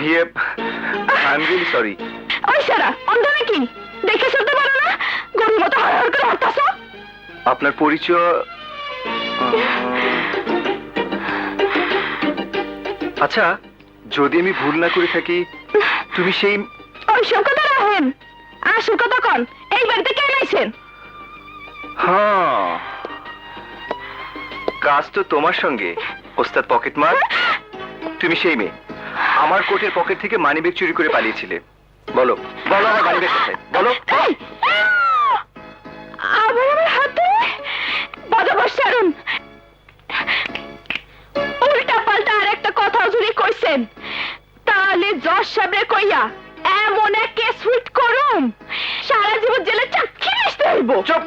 ইয়ে I am really sorry ওই সারা অন্ধ নাকি দেখে চলতে পারো না? গরুর মতো করে হাঁটতাছো? আপনার পরিচয় আচ্ছা যদি আমি ভুল না করে থাকি তুমি সেই ওই সব কথা রাখেন আসল কথা কন এই বাড়িতে কে নাইছেন হ্যাঁ। কাজ তো তোমার সঙ্গে। ওস্তাদ পকেট মার তুমি সেই মেয়ে। আমার কোটের পকেট থেকে মানিব্যাগ চুরি করে পালিয়েছিলে। বলো বলো আমার মানিব্যাগ কোথায়? বলো! আবার আমার হাতে সারুন উল্টা পাল্টা আর একটা কথা যদি কইছেন তাহলে যশ সাবরে কইয়া এমন এক সুইট করুম সারা জীবন জেলে চাক্ষি আসতে হইব। চুপ।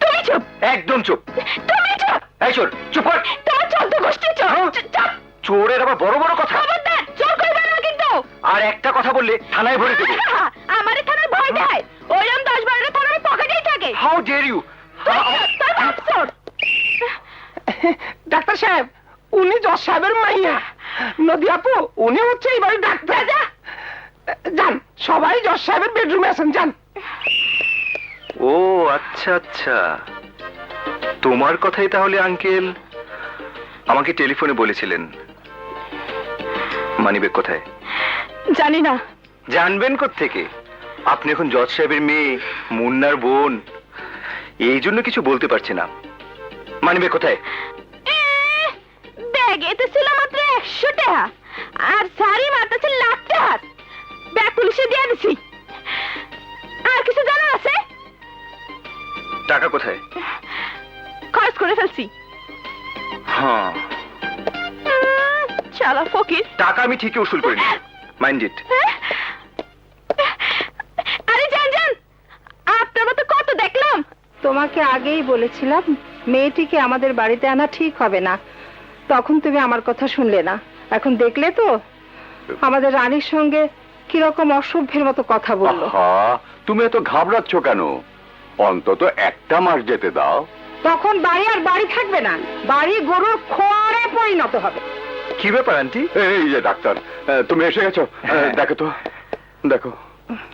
তুমি চুপ। একদম চুপ। তুমি চুপ। এই চোর চুপ কর। তোমার চোদ্দ গোষ্ঠী চুপ হ্যাঁ? চুপ, চুপ চোরের আবার বড় বড় কথা। খবরদার চোর করবে না কিন্তু। আর একটা কথা বললে থানায় ভরে দেবো। আমারে থানার ভয় দেয় ওইরকম দশ বারোটা থানার পকেটেই থাকে। How dare you. ডাক্তার সাহেব উনি জজ সাহেবের মাইয়া। নদী আপু উনি হচ্ছে এই বাড়ির ডাক্তার। যা, যান সবাই জজ সাহেবের বেডরুমে আছেন যান। ও আচ্ছা আচ্ছা। তোমার কথাই তাহলে আঙ্কেল আমাকে টেলিফোনে বলেছিলেন। মানিব্যাগ কোথায়? জানি না। জানবেন থেকে আপনি এখন জজ সাহেবের মেয়ে মুন্নার বোন এই জন্য কিছু বলতে পারছি না। মানিব্যাগ কোথায়? ব্যাগে তো ছিল মাত্র একশো টাকা আর শাড়ি মাত্র ছিল লাখ টাকা। ব্যাগ পুলিশে দিয়ে দিছি। আর কিছু জানা আছে? টাকা কোথায়? খরচ করে ফেলছি। হ্যাঁ। শালা ফকির। টাকা আমি ঠিকই উসুল করে নিই মাইন্ড ইট? আরে যান যান আপনার মতো কত দেখলাম। তোমাকে আগেই বলেছিলাম মেয়েটিকে আমাদের বাড়িতে আনা ঠিক হবে না। তখন তুমি আমার কথা শুনলে না। এখন দেখলে তো আমাদের রানীর সঙ্গে কীরকম অসভ্যের মতো কথা বলল। তুমি এত ঘাবড়াচ্ছ কেন? অন্তত একটা মাস যেতে দাও। তখন বাড়ি আর বাড়ি থাকবে না। বাড়ি গরুর খোয়ারে পরিণত হবে। কি ব্যাপার আন্টি? এই যে ডাক্তার তুমি এসে গেছো? দেখো তো দেখো।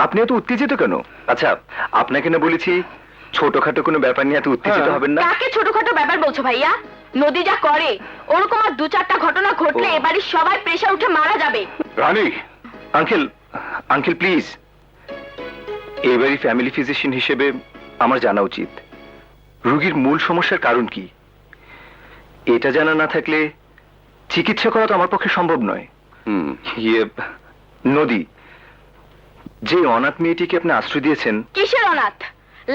আপনি এত উত্তেজিত কেন? আচ্ছা আপনাকে না বলেছি ছোটখাটো কোনো ব্যাপার নিয়ে এত উত্তেজিত হ্যাঁ। হবেন না? কাকে ছোটখাটো ব্যাপার বলছো ভাইয়া? নদী যা করে ওরকম আর দু চারটা ঘটনা ঘটলে এবারে সবাই প্রেশার উঠে মারা যাবে। রানী! আঙ্কেল আঙ্কেল প্লিজ এবারই ফ্যামিলি ফিজিশিয়ান হিসেবে আমার জানা উচিত। রোগীর মূল সমস্যার কারণ কি? এটা জানা না থাকলে চিকিৎসা করা তো আমার পক্ষে সম্ভব নয়। ইয়ে নদী। যে অনাথ মেয়েটিকে আপনি আশ্রয় দিয়েছেন। কিসের অনাথ?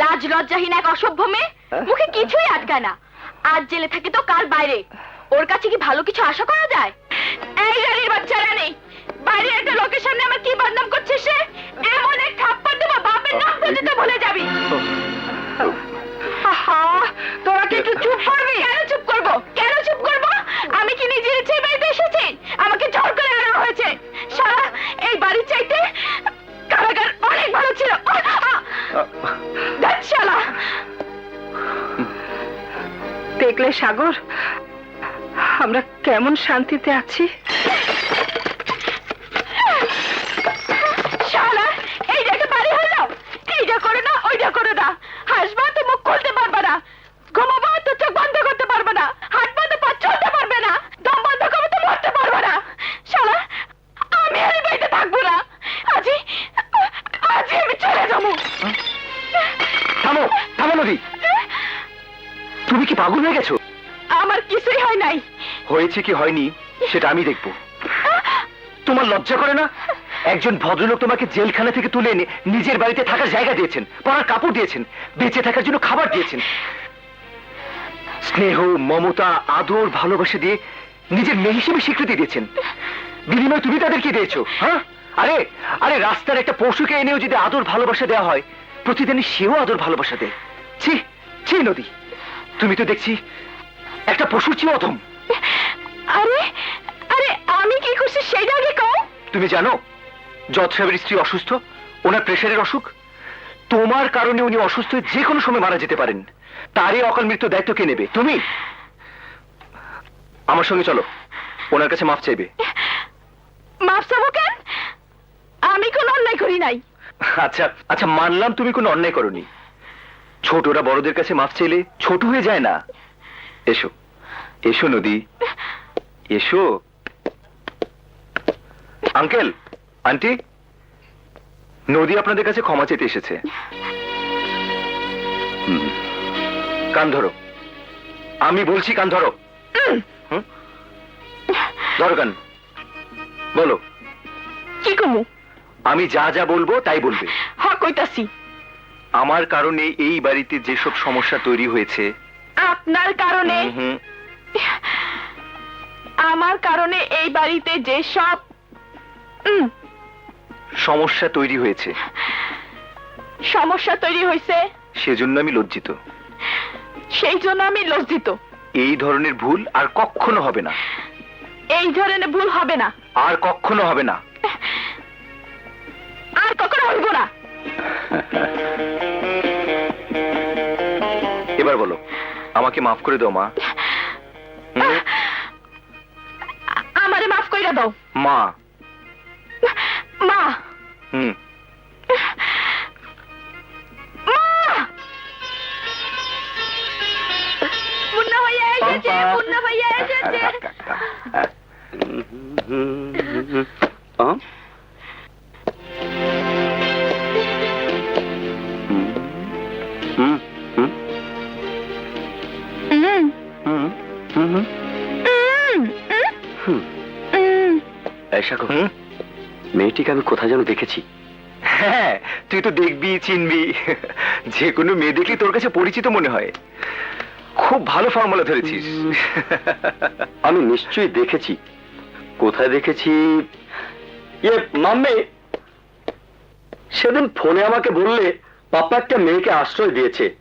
লাজ লজ্জাহীন এক অসভ্য মেয়ে? মুখে কিছুই আটকায় না। আজ জেলে থাকে তো কাল বাইরে। ওর কাছে কি ভালো কিছু আশা করা যায়? এই গাড়ির বাচ্চারা নেই। বাইরে একটা লোকের সামনে আমার কি বদনাম করছে সে? এমন এক থাপ্পড় দেবো বাপের নাম পর্যন্ত ভুলে যাবি। আহা তোরা সাগর আমরা কেমন শান্তিতে আছি? শালা এই বাড়ি হলো এইটা করো না ওইটা করো না। হাসবা তো মুখ খুলতে পারবে না। ঘুমাবো তো চোখ বন্ধ করতে পারবে না। হাঁটবো তো পা চলতে পারবে না। দম বন্ধ করব তো মরতে পারবে না। শালা আমি আর বাড়িতে থাকব না। আজি আজি আমি চলে যাব। থামো থামো নদী। তুমি কি পাগল হয়ে গেছো? হয়েছে কি হয়নি, সেটা আমি দেখব। তোমার লজ্জা করে না? একজন ভদ্রলোক তোমাকে জেলখানা থেকে তুলে এনে নিজের বাড়িতে থাকার জায়গা দিয়েছেন, পরার কাপড় দিয়েছেন, বেঁচে থাকার জন্য খাবার দিয়েছেন। স্নেহ, মমতা, আদর, ভালোবাসা দিয়ে নিজের মেয়ে হিসেবে স্বীকৃতি দিয়েছেন। বিনিময় তুমি তাদেরকে দিয়েছ হ্যাঁ? আরে আরে রাস্তার একটা পশুকে এনেও যদি আদর, ভালোবাসা দেওয়া হয়, প্রতিদিনই সেও আদর, ভালোবাসা দেয়। ছি ছি নদী। তুমি তো দেখছি একটা পশুর চেয়ে অধম। আরে আরে আমি কি করছি সেইটা আগে কও। তুমি জানো জজ সাহেবের স্ত্রী অসুস্থ ওনার প্রেশারের অসুখ। তোমার কারণে উনি অসুস্থ হয়ে যে কোনো সময় মারা যেতে পারেন। তারই অকাল মৃত্যু দায়িত্ব কে নেবে? তুমি? আমার সঙ্গে চলো ওনার কাছে মাফ চাইবে। নাই। আচ্ছা আচ্ছা মানলাম তুমি কোনো অন্যায় করনি। ছোটরা বড়দের কাছে মাফ চাইলে ছোট হয়ে যায় না। এসো এসো নদী। এসো। আঙ্কেল আন্টি নদী আপনাদের কাছে ক্ষমা চেতে এসেছে। কান ধরো। আমি বলছি কান ধরো? ধরো কান। বলো। কি কমু? আমি যা যা বলব তাই বলবে। হ কইতাছি। আমার কারণে এই বাড়িতে যেসব সমস্যা তৈরি হয়েছে আপনার কারণে? আমার কারণে এই বাড়িতে যে সব সমস্যা তৈরি হয়েছে। সমস্যা তৈরি হয়েছে। সেজন্য আমি লজ্জিত। সেই জন্য আমি লজ্জিত। এই ধরনের ভুল আর কখনো হবে না। এই ধরনের ভুল হবে না। আর কখনো হবে না। আর কখনো হইব না। এবার বলো আমাকে মাফ করে দাও মা। Ma. শাকো, হুম? মেয়েটিকে আমি কোথায় যেন দেখেছি। হ্যাঁ তুই তো দেখবি চিনবি। যে কোনো মেয়ে দেখলে তোর কাছে পরিচিত মনে হয়। খুব ভালো ফর্মুলা ধরেছিস। আমি নিশ্চয়ই দেখেছি। কোথায় দেখেছি? ইয়ে মাম্মি! সেদিন ফোনে আমাকে বললে পাপা একটা মেয়েকে আশ্রয় দিয়েছে।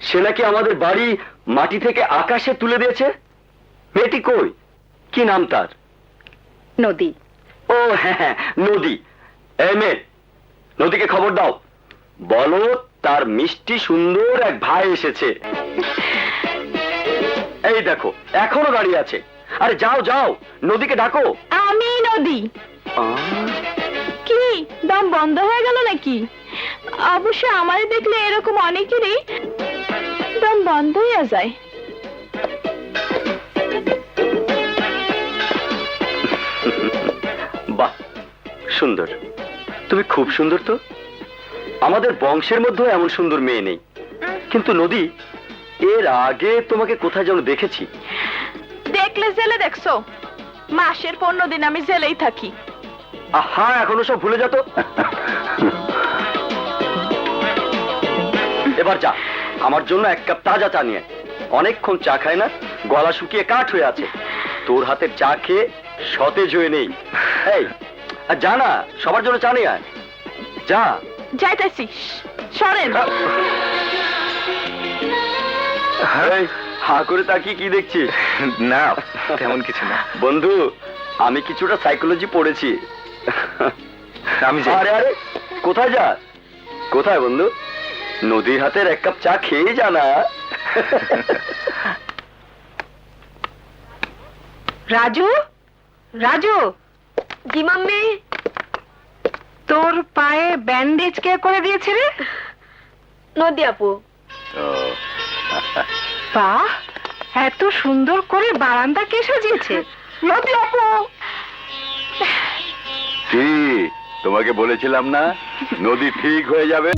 সে নাকি আমাদের বাড়ি মাটি থেকে আকাশে তুলে দিয়েছে? মেয়েটি কই? কি নাম তার? নদী। ও হ্যাঁ হ্যাঁ নদী। এই নদীকে খবর দাও। বলো তার মিষ্টি সুন্দর এক ভাই এসেছে। এই দেখো এখনও দাঁড়িয়ে আছে। আরে যাও যাও নদীকে ডাকো। আমি নদী। কি দম বন্ধ হয়ে গেল নাকি? অবশ্য আমার দেখলে এরকম অনেকেরই দম বন্ধ হয়ে যায়। সুন্দর। তুমি খুব সুন্দর তো? আমাদের বংশের মধ্যেও এমন সুন্দর মেয়ে নেই। কিন্তু নদী এর আগে তোমাকে কোথায় যেন দেখেছি? দেখলে জেলে দেখছ। মাসের পনেরো দিন আমি জেলেই থাকি। আহা এখনও সব ভুলে যেত এবার যা আমার জন্য এক কাপ তাজা চা নিয়ে অনেকক্ষণ চা খায় না গলা শুকিয়ে কাঠ হয়ে আছে। তোর হাতের চা খেয়ে সতেজ হয়ে নেই। এই আর যা না সবার জন্য চা নিয়ে আয়। যা। যাইতেছি সরেন। হা করে তাকিয়ে কি দেখছিস? না তেমন কিছু না। বন্ধু আমি কিছুটা সাইকোলজি পড়েছি। আমি আরে আরে কোথায় যা? কোথায় বন্ধু? নদীর হাতের এক কাপ চা খেয়ে যা না। রাজু? রাজু? জি মাম্মি। তোর পায়ে ব্যান্ডেজ কে করে দিয়েছে রে? নদী আপু। বাহ এত সুন্দর করে বারান্দা কে সাজিয়েছে? নদী আপু। কি তোমাকে বলেছিলাম না? নদী ঠিক হয়ে যাবে?